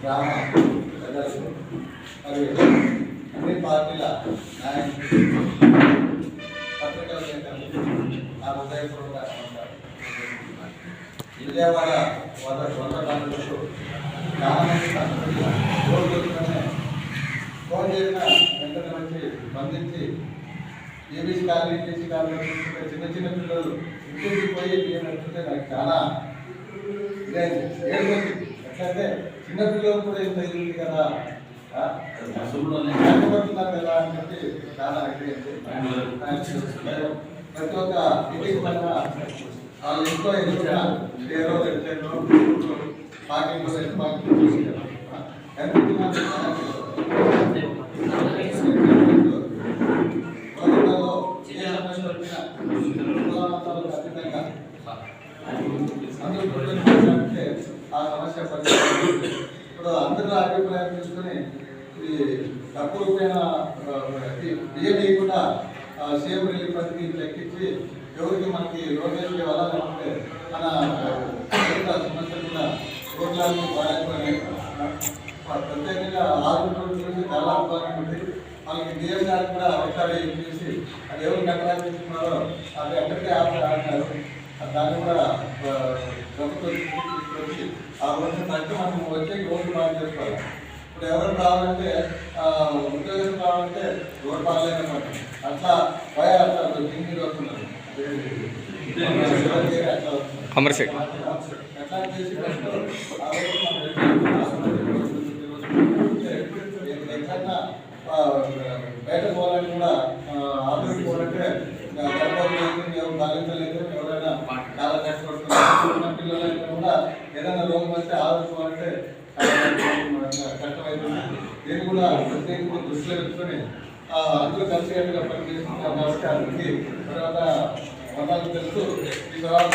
గ్రామ ప్రజలు మరియు అన్ని పార్టీల నాయకులు పత్రికా విలేకరులు నా హృదయపూర్వక నమస్కారం. విజయవాడ వంద వందకాలకు చాలా మంది ఫోన్ చేసిన ఏబీసీ కాలనీ ఈబీసీ కాలనీ చిన్న చిన్న పిల్లలు ఇంటికి పోయి బియ్యం పెట్టుకుంటే నాకు చాలా ఇదైంది ఏడుస్తుంది చిన్న పిల్లలు కూడా ఇంత ఇది కదా కష్టపడుతున్నారు కదా అని చెప్పి చాలా ప్రతి ఒక్క ఇంటికి పైన వాళ్ళ ఇంట్లో ఎదురుగా పేరు ఎట్లయినా పాకింగ్ పాకింగ్ అతీతంగా అందరూ ఆ సమస్య పరిష్కారం ఇప్పుడు అందరూ అభిప్రాయం తీసుకుని ఇది తక్కువ రూపాయన బియ్యం కూడా సీఎం రిలీఫ్ పద్ధతి లెక్కించి ఎవరికి మనకి రోడ్లు వెళ్ళాలంటే మన మిగతా కూడా రోడ్లన్నీ ప్రత్యేకంగా ఆరు రోజుల నుంచి చాలా ఉంది వాళ్ళకి డిఎం కూడా ఒకసారి చూసి ఎవరు కట్టడానికి తీసుకున్నారో అది ఎక్కడికే ఆడినారు దాన్ని కూడా ప్రభుత్వం తీసుకొచ్చి ఆ రోజు తగ్గి మనం వచ్చే రోడ్డు బాగా చేసుకోవాలి ఇప్పుడు ఎవరు రావాలంటే ఉద్యోగం రావాలంటే రోడ్డు బాగాలేనమాట అట్లా భయ అట్లా దింగి వస్తున్నారు. ఎట్లా చేసి బయట పోవాలని కూడా ఆఫీస్కి చిన్న పిల్లలకి కూడా ఏదైనా రోగం వస్తే ఆలోచించాలంటే కష్టమవుతుంది దీన్ని కూడా ప్రత్యేకంగా దృష్టిలో పెట్టుకొని ఆ, అందరూ కలిసికట్టుగా పనిచేస్తున్నారు కాబట్టి అందరికీ తర్వాత వందలు తెలుసు ఈ తర్వాత